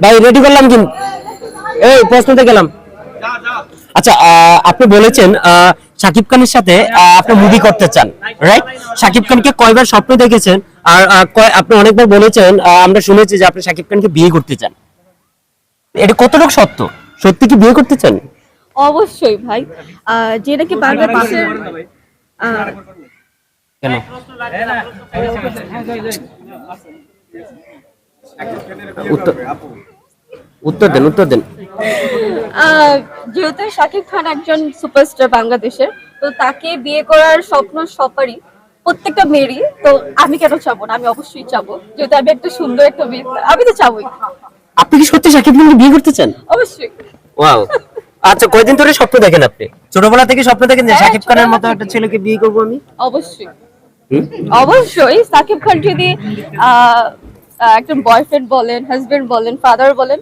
ভাই রেডি করলাম কিন্তু এই প্রশ্নতে গেলাম আচ্ছা আহ, আপনি বলেছেন আহ, শাকিব খানের সাথে আপনি মুভি করতে চান রাইট শাকিব খানকে কয়বার স্বপ্ন দেখেছেন আর আপনি অনেকবার বলেছেন আহ, আমরা শুনেছি যে আপনি শাকিব খানকে বিয়ে করতে চান এটা কতটুকু সত্য সত্যি কি বিয়ে করতে চান অবশ্যই ভাই আহ, যে নাকি বাংলাদেশের কেন উত্তর উত্তর দেন উত্তর দেন। যেহেতু শাকিব খান একজন সুপারস্টার বাংলাদেশের তো তাকে বিয়ে করার স্বপ্ন সবারই প্রত্যেকটা মেয়েরই। তো আমি কেন চাবো না? আমি অবশ্যই চাবো। যেহেতু আমি একটা সুন্দর একটা মেয়ে আমি তো চাবোই। আপনি কি সত্যি শাকিব খানকে বিয়ে করতে চান? অবশ্যই। ওয়াও। আচ্ছা কয়দিন ধরে স্বপ্ন দেখেন আপনি? ছোটবেলা থেকে স্বপ্ন দেখেন যে হ্যাঁ, শাকিব খানের মতো একটা ছেলেকে বিয়ে করব আমি? অবশ্যই। অবশ্যই সাকিব খান যদি একজন বয়ফ্রেন্ড বলেন হাজবেন্ড বলেন ফাদার বলেন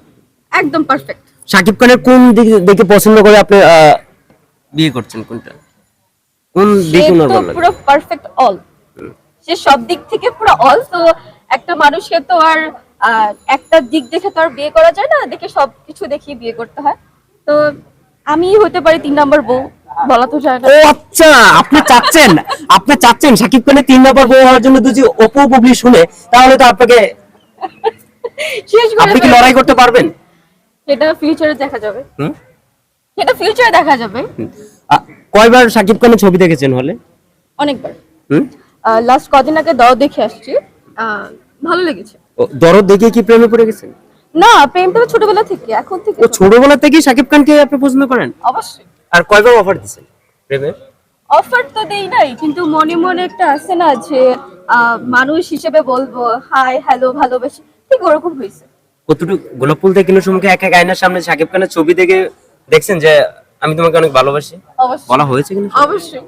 একদম পারফেক্ট শাকিব খানের কোন দিক দেখে পছন্দ করে আপনি বিয়ে করছেন কোনটা? কোন দিক ওনার ভালো পুরো পারফেক্ট অল সে সব দিক থেকে পুরো অল তো একটা মানুষকে তো আর একটা দিক দেখে তো আর বিয়ে করা যায় না দেখে সব কিছু দেখিয়ে বিয়ে করতে হয়। তো আমি হতে পারি তিন নম্বর বউ বলা তো যায় না। ও আচ্ছা আপনি চাচ্ছেন আপনি চাচ্ছেন শাকিব খানের তিন নম্বর বউ হওয়ার জন্য যদি অপু বুবলি শুনে তাহলে তো আপনাকে শেষ করে আপনি কি লড়াই করতে পারবেন? সেটা ফিউচারে দেখা যাবে। হুম? সেটা ফিউচারে দেখা যাবে। কয়বার শাকিব খানের ছবি দেখেছেন হলে? অনেকবার। হুম? লাস্ট কদিন আগে দর দেখে আসছি। ভালো লেগেছে। দরদ দেখে কি প্রেমে পড়ে গেছেন? না প্রেমটা তো ছোটবেলা থেকে এখন থেকে ও ছোটবেলা থেকেই শাকিব খানকে আপনি পছন্দ করেন? অবশ্যই। আর কয়বার অফার দিচ্ছেন প্রেমের? অফার তো দেই নাই কিন্তু মনে মনে একটা আছে না যে মানুষ হিসেবে বলব হাই হ্যালো ভালোবাসি। ঠিক ওরকম হয়েছে কতটুকু গোলাপ ফুল দেখে সমুখে এক আয়নার সামনে শাকিব খানের ছবি দেখে দেখছেন যে আমি তোমাকে অনেক ভালোবাসি বলা হয়েছে কিন্তু অবশ্যই।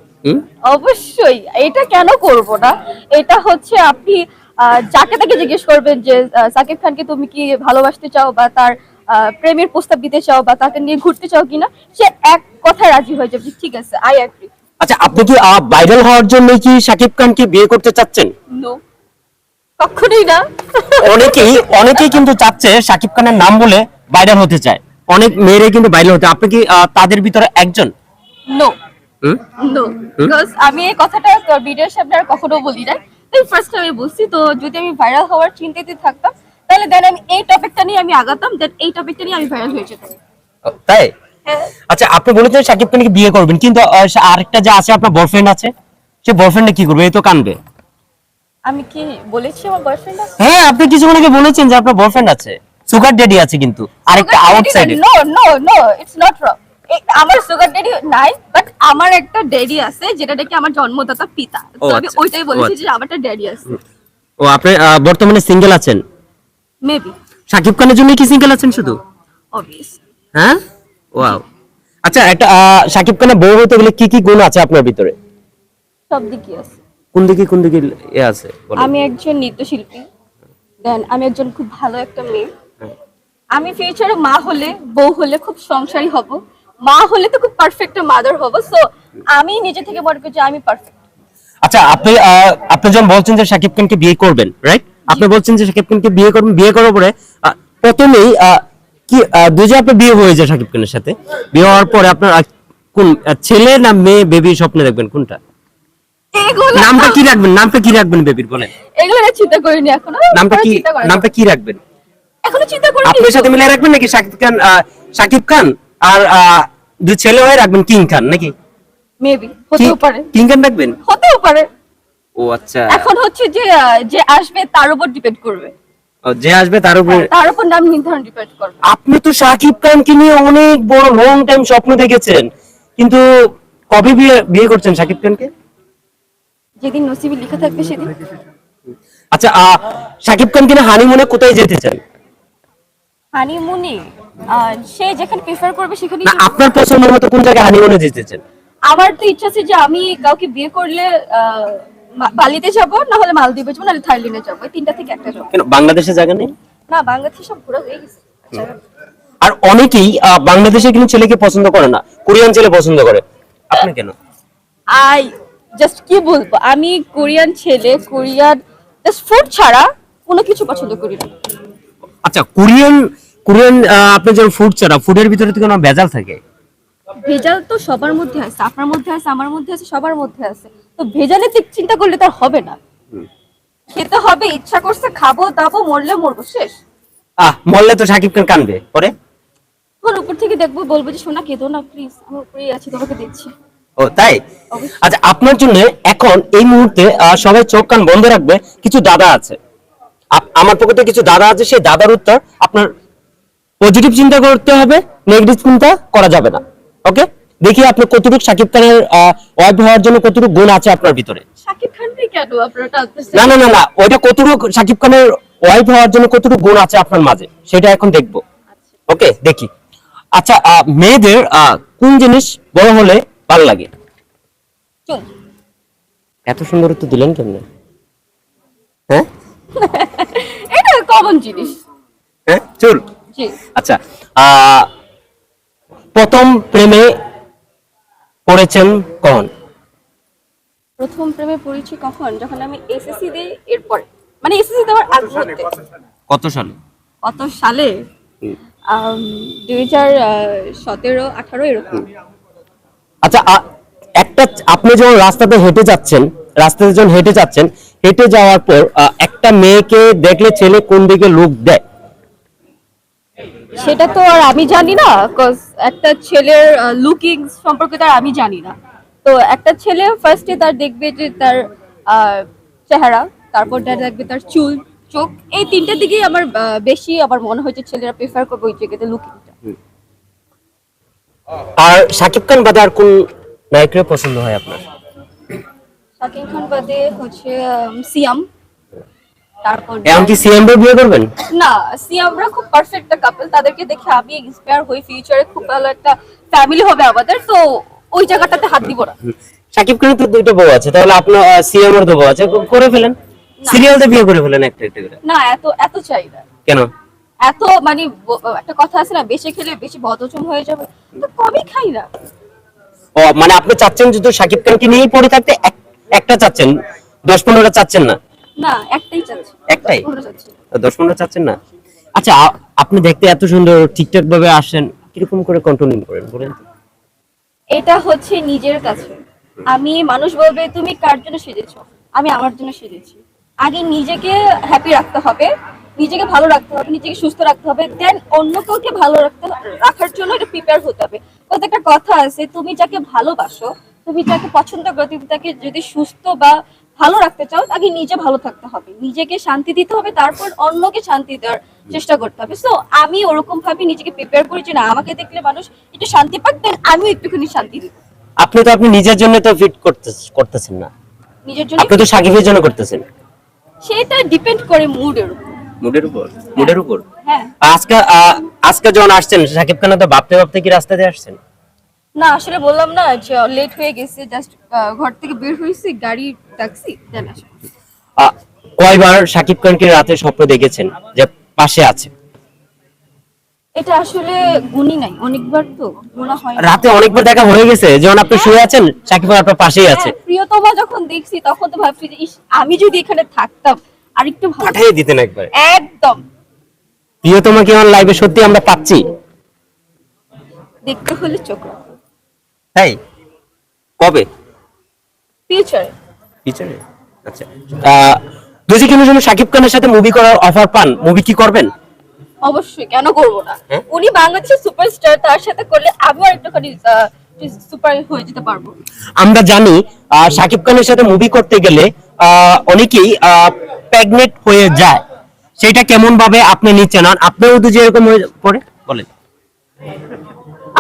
অবশ্যই। এটা কেন করব না? এটা হচ্ছে আপনি যাকে তাকে জিজ্ঞেস করবেন যে সাকিব খানকে তুমি কি ভালোবাসতে চাও বা তার প্রেমের প্রস্তাব দিতে চাও বা তাকে নিয়ে ঘুরতে চাও কিনা সে এক কথায় রাজি হয়ে যাবে ঠিক আছে আই অ্যাগ্রি আচ্ছা আপনি কি ভাইরাল হওয়ার জন্য কি শাকিব খানকে বিয়ে করতে চাচ্ছেন? নো কখনোই না। অনেকেই অনেকেই কিন্তু চাচ্ছে শাকিব খানের নাম বলে ভাইরাল হতে চায়। অনেক মেয়েরাই কিন্তু ভাইরাল হতে আপনি কি তাদের ভিতরে একজন? নো হুম? নো আমি এই কথাটা ভিডিওর সামনে আর কখনো বলি না তাই ফার্স্ট আমি বলছি তো যদি আমি ভাইরাল হওয়ার চিন্তাতে থাকতাম তাহলে দেন আমি এই টপিকটা নিয়ে আমি আগাতাম দেন এই টপিকটা নিয়ে আমি ভাইরাল হয়ে যেতাম। তাই? আচ্ছা আপনি বলেছেন শাকিব খানকে বিয়ে করবেন কিন্তু আরেকটা যে আছে আপনার বয়ফ্রেন্ড আছে সে বয়ফ্রেন্ডে কি করবে? এই তো কানবে। আমি কি বলেছি আমার বয়ফ্রেন্ড আছে? হ্যাঁ আপনি কিছুক্ষণ আগে বলেছেন যে আপনার বয়ফ্রেন্ড আছে। সুগার ড্যাডি আছে কিন্তু আরেকটা আউটসাইডে no no no it's not wrong আমার সুগার ড্যাডি নাই বাট আমার একটা ড্যাডি আছে যেটা নাকি আমার জন্মদাতা পিতা। তো আমি আচ্ছা, ওইটাই বলেছি আচ্ছা। যে আমার একটা ড্যাডি আছে। ও আপনি বর্তমানে সিঙ্গেল আছেন? মেবি শাকিব খানের জন্য কি সিঙ্গেল আছেন শুধু? অবভিয়াস হ্যাঁ? ওয়াও আচ্ছা একটা শাকিব খানের বউ হতে গেলে কি কি গুণ আছে আপনার ভিতরে? সব দিকই আছে। কোন দিকে কোন দিকে এ আছে? আমি একজন নৃত্যশিল্পী। দেন আমি একজন খুব ভালো একটা মেয়ে। হ্যাঁ। আমি ফিউচারে মা হলে বউ হলে খুব সংসারী হব। মা হলে তো খুব পারফেক্ট মাদার হব। সো আমি নিজে থেকে মনে করি যে আমি পারফেক্ট আচ্ছা আপনি আপনি যখন বলছেন যে শাকিব খানকে বিয়ে করবেন রাইট আপনি বলছেন যে শাকিব খানকে বিয়ে করবেন বিয়ে করার পরে প্রথমেই কি যে আপনার বিয়ে হয়ে যায় শাকিব খানের সাথে? বিয়ে হওয়ার পরে আপনার কোন ছেলে না মেয়ে বেবি স্বপ্নে দেখবেন কোনটা? নামটা কি রাখবেন? নামটা কি রাখবেন বেবির বলেন। এগুলো চিন্তা করিনি এখনও। নামটা কি নামটা কি রাখবেন? এখনও চিন্তা করিনি। আপনার সাথে মিলে রাখবেন নাকি শাকিব খান শাকিব খান আর দুই ছেলে হয়ে রাখবেন কিং খান নাকি? মেবি হতেও পারে। কিং খান রাখবেন? হতেও পারে। ও আচ্ছা। এখন হচ্ছে যে যে আসবে তার উপর ডিপেন্ড করবে। যে আসবে তার উপরে তার উপর নাম নির্ধারণ ডিপেন্ড করবে। আপনি তো শাকিব খানকে নিয়ে অনেক বড় লং টাইম স্বপ্ন দেখেছেন কিন্তু কবে বিয়ে বিয়ে করছেন শাকিব খানকে? যেদিন নসিবে লেখা থাকবে সেদিন। আচ্ছা আহ, শাকিব খানকে নিয়ে হানিমুনে কোথায় যেতে চান? হানিমুনে সে যেখানে প্রেফার করবে সেখানে না আপনার পছন্দ মতো কোন জায়গায় হানিমুনে যেতে চান? আমার তো ইচ্ছা আছে যে আমি কাউকে বিয়ে করলে বালিতে যাব না হলে মালদ্বীপে যাব নাহলে থাইল্যান্ডে যাব। এই তিনটা থেকে একটা যাব। কেন বাংলাদেশে জায়গা নেই? না বাংলাদেশে সব ঘোরা হয়ে গেছে। আর অনেকেই বাংলাদেশে কিন্তু ছেলেকে পছন্দ করে না কোরিয়ান ছেলে পছন্দ করে। আপনি কেন? আই জাস্ট কি বলব আমি কোরিয়ান ছেলে কোরিয়ান জাস্ট ফুড ছাড়া কোনো কিছু পছন্দ করি না। আচ্ছা কোরিয়ান কোরিয়ান আপনি যখন ফুড ছাড়া ফুডের ভিতরে তো কোনো ভেজাল থাকে? ভেজাল তো সবার মধ্যে আছে আপনার মধ্যে আছে আমার মধ্যে আছে সবার মধ্যে আছে। তো ভেজালের দিক চিন্তা করলে তার হবে না। খেতে হবে ইচ্ছা করছে খাব দাবো মরলে মরবো শেষ। আহ মরলে তো সাকিব খান কানবে পরে? উপর থেকে দেখব বলব যে শোনা কেঁদো না প্লিজ আমি উপরেই আছি তোমাকে দিচ্ছি ও তাই? আচ্ছা আপনার জন্য এখন এই মুহূর্তে সবাই চোখ কান বন্ধ রাখবে কিছু দাদা আছে। আমার পক্ষে কিছু দাদা আছে সেই দাদার উত্তর আপনার পজিটিভ চিন্তা করতে হবে নেগেটিভ চিন্তা করা যাবে না। ওকে দেখি আপনি কতটুকু সাকিব খানের ওয়াইফ হওয়ার জন্য কতটুকু গুণ আছে আপনার ভিতরে। সাকিব খানকে কেন আপনারা টানতেছেন না না না না ওইটা কতটুকু সাকিব খানের ওয়াইফ হওয়ার জন্য কতটুকু গুণ আছে আপনার মাঝে? সেটা এখন দেখব। ওকে দেখি। আচ্ছা মেয়েদের কোন জিনিস বড় হলে ভালো লাগে? এত সুন্দর তো দিলেন কেমনে? হ্যাঁ? এটা কমন জিনিস। হ্যাঁ চুল? জি। আচ্ছা আহ, প্রথম প্রেমে পড়েছেন কখন? প্রথম প্রেমে পড়েছি কখন? যখন আমি এসএসসি দিই এরপর। মানে এসএসসি দেওয়ার আগ মুহূর্তে। কত সালে? কত সালে? দুই হাজার সতেরো আঠারো এরকম। আচ্ছা একটা আপনি যখন রাস্তাতে হেঁটে যাচ্ছেন রাস্তাতে যখন হেঁটে যাচ্ছেন হেঁটে যাওয়ার পর আহ, একটা মেয়েকে দেখলে ছেলে কোন দিকে লুক দেয়? সেটা তো আর আমি জানি না কজ একটা ছেলের লুকিং সম্পর্কে তার আমি জানি না। তো একটা ছেলে ফার্স্টে তার দেখবে যে তার চেহারা তারপর তার দেখবে তার চুল চোখ এই তিনটার দিকেই আমার বেশি আমার মনে হয় যে ছেলেরা প্রেফার করবে ওই জায়গাতে লুকিংটা আর সাকিব খান বাদে আর কোন নায়কের পছন্দ হয় আপনার? শাকিব খান বাদে হচ্ছে সিয়াম। তারপর এখন কি বিয়ে করবেন? না সিয়ামরা খুব পারফেক্ট একটা কাপল তাদেরকে দেখে আমি ইন্সপায়ার হই ফিউচারে খুব ভালো একটা ফ্যামিলি হবে আমাদের তো ওই জায়গাটাতে হাত দিব না। সাকিব খানের তো দুইটা বউ আছে তাহলে আপনার সিএম এর তো বউ আছে করে ফেলেন। সিরিয়ালতে বিয়ে করে ফেলেন একটা একটা করে। না এত এত চাই না। কেন? এত মানে একটা কথা আছে না বেশি খেলে বেশি বদহজম হয়ে যাবে তো কমই খাই না। ও মানে আপনি চাচ্ছেন যদি সাকিব খানকে নিয়েই পড়ে থাকতে এক- একটা চাচ্ছেন দশ পনেরোটা চাচ্ছেন না। না একটাই চাচ্ছি। একটাই? দশ পনেরো চাচ্ছেন না? আচ্ছা আপনি দেখতে এত সুন্দর ঠিকঠাক ভাবে আসেন কীরকম করে কন্ট্রোলিং করেন বলেন এটা হচ্ছে নিজের কাছে। আমি মানুষ বলবে তুমি কার জন্য সেজেছো? আমি আমার জন্য সেজেছি। আগে নিজেকে হ্যাপি রাখতে হবে নিজেকে ভালো রাখতে হবে নিজেকে সুস্থ রাখতে হবে দেন অন্য কাউকে ভালো রাখতে রাখার জন্য এটা প্রিপেয়ার হতে হবে। তো একটা কথা আছে তুমি যাকে ভালোবাসো তুমি যাকে পছন্দ করো তুমি তাকে যদি সুস্থ বা ভালো রাখতে চাও আগে নিজে ভালো থাকতে হবে। নিজেকে শান্তি দিতে হবে তারপর অন্যকে শান্তি দেওয়ার চেষ্টা করতে হবে। সো আমি ওরকম ভাবে নিজেকে প্রিপেয়ার করেছি না আমাকে দেখলে মানুষ একটু শান্তি পাক দেন আমিও একটুখানি শান্তি দিব। আপনি তো আপনি নিজের জন্য তো ফিট করতে করতেছেন না। নিজের জন্য আপনি তো সাকিবের জন্য করতেছেন। সেটা ডিপেন্ড করে মুডের উপর। মুডের উপর? মুডের উপর? হ্যাঁ। আজকে আহ, আজকে যখন আসছেন সাকিব খান তো ভাবতে ভাবতে কি রাস্তা দিয়ে আসছেন? না আসলে বললাম না যে লেট হয়ে গেছে জাস্ট ঘর থেকে বের হয়েছি গাড়ি ট্যাক্সি দেন কয়বার সাকিব খানকে রাতে স্বপ্ন দেখেছেন? যে পাশে আছে। এটা আসলে গুণই নাই। অনেকবার তো গোনা হয় না। রাতে অনেকবার দেখা হয়ে গেছে। যখন আপনি শুয়ে আছেন সাকিব খান আপনার পাশেই আছে। হ্যাঁ, প্রিয়তমা যখন দেখছি তখন তো ভাবছি যে ইস আমি যদি এখানে থাকতাম আর একটু ভালো পাঠিয়ে দিতেন একবার। একদম। প্রিয়তমা কি আমার লাইভে সত্যি আমরা পাচ্ছি? দেখতে হলে চোখ তাই? কবে? ফিউচারে পিছনে আচ্ছা। সময় সাকিব খানের সাথে মুভি করার অফার পান মুভি কি করবেন? অবশ্যই কেন করব না? হ্যাঁ? উনি বাংলাদেশের সুপারস্টার তার সাথে করলে আমিও একটুখানি সুপার হয়ে যেতে পারব। আমরা জানি সাকিব খানের সাথে মুভি করতে গেলে অনেকেই প্রেগনেন্ট হয়ে যায়। সেটা কেমন ভাবে আপনি নিচ্ছেন আর আপনিও তো যেরকম হয়ে পড়ে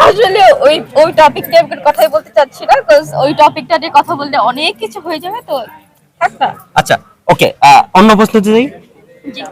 আসলে ওই ওই টপিকটা একটু কথাই বলতে চাচ্ছি না বিকজ ওই টপিকটা নিয়ে কথা বললে অনেক কিছু হয়ে যাবে তো। থাক না আচ্ছা ওকে অন্য প্রশ্ন যদি জি।